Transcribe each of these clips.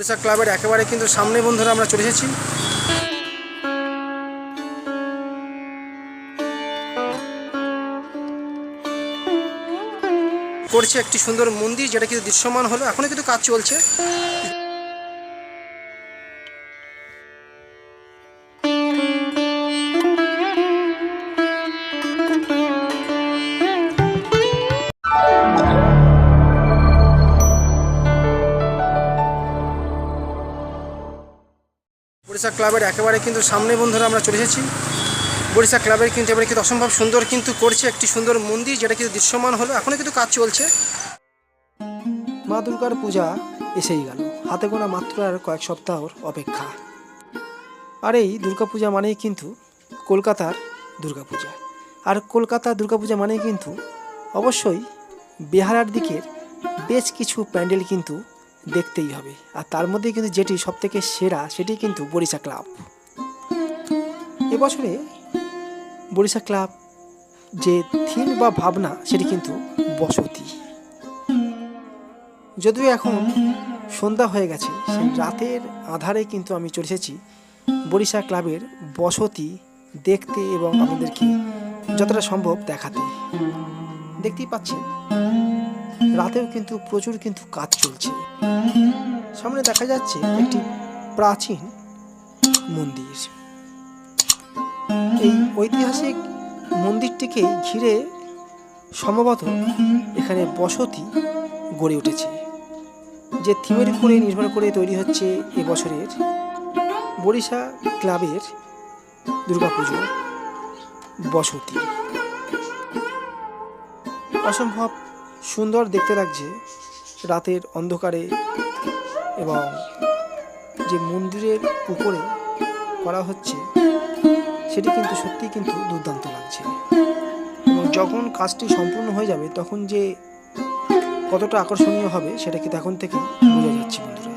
ওড়িশা ক্লাবের একেবারে কিন্তু সামনে বন্ধুরা আমরা চলে এসেছি। করছে একটি সুন্দর মন্দির, যেটা কিন্তু দৃশ্যমান হলো। এখনও কিন্তু কাজ চলছে। বরিশা ক্লাবের একেবারে কিন্তু সামনে বন্ধুরা আমরা চলে এসেছি। বরিশা ক্লাবের কিন্তু এবারে কিন্তু অসম্ভব সুন্দর কিন্তু করছে একটি সুন্দর মন্দির যেটা কিন্তু দৃশ্যমান হলো, এখনও কিন্তু কাজ চলছে। মা দুর্গার পূজা এসেই গেল, হাতে গোনা মাত্র আর কয়েক সপ্তাহর অপেক্ষা। আর এই দুর্গাপূজা মানেই কিন্তু কলকাতার দুর্গাপূজা আর কলকাতার দুর্গাপূজা মানেই কিন্তু অবশ্যই বেহারার দিকের বেশ কিছু প্যান্ডেল কিন্তু দেখতেই হবে। আর তার মধ্যে কিন্তু যেটি সবথেকে সেরা, সেটি কিন্তু বরিশা ক্লাব। এবছরে বরিশা ক্লাব যে থিম বা ভাবনা, সেটি কিন্তু বসতি। যদিও এখন সন্ধ্যা হয়ে গেছে, সেই রাতের আধারে কিন্তু আমি চলে এসেছি বরিশা ক্লাবের বসতি দেখতে এবং আমাদেরকে যতটা সম্ভব দেখাতে। দেখতেই পাচ্ছেন রাতেও কিন্তু প্রচুর কিন্তু কাজ চলছে। সামনে দেখা যাচ্ছে একটি প্রাচীন মন্দির। এই ঐতিহাসিক মন্দিরটিকে ঘিরে সম্ভবত এখানে বসতি গড়ে উঠেছে, যে থিমের উপরে নির্ভর করে তৈরি হচ্ছে এবছরের বরিশা ক্লাবের দুর্গাপুজো বসতি। অসম্ভব সুন্দর দেখতে লাগছে রাতের অন্ধকারে এবং যে মন্দিরের উপরে করা হচ্ছে, সেটি কিন্তু সত্যি কিন্তু দুর্দান্ত লাগছে। এবং যখন কাজটি সম্পূর্ণ হয়ে যাবে, তখন যে কতটা আকর্ষণীয় হবে, সেটা কিন্তু এখন থেকে বোঝা যাচ্ছে বন্ধুরা।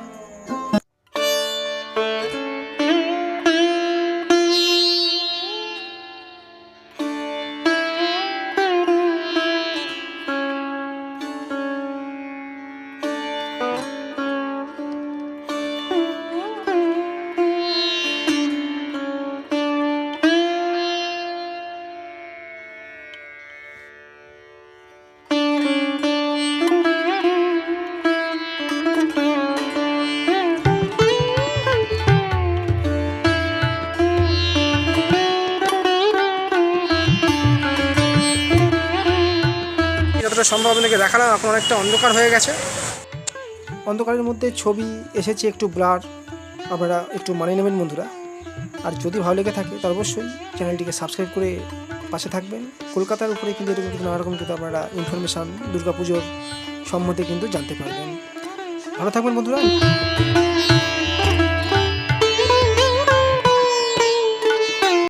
যতটা সম্ভব আপনাকে দেখালাম, এখন অনেকটা অন্ধকার হয়ে গেছে। অন্ধকারের মধ্যে ছবি এসেছে একটু ব্লার, আপনারা একটু মানিয়ে নেবেন বন্ধুরা। আর যদি ভালো লেগে থাকে তো অবশ্যই চ্যানেলটিকে সাবস্ক্রাইব করে পাশে থাকবেন। কলকাতার উপরে কিন্তু এরকম কিন্তু নানা রকম কিন্তু আপনারা ইনফরমেশান দুর্গাপুজোর সম্বন্ধে কিন্তু জানতে পারবেন। ভালো থাকবেন বন্ধুরা।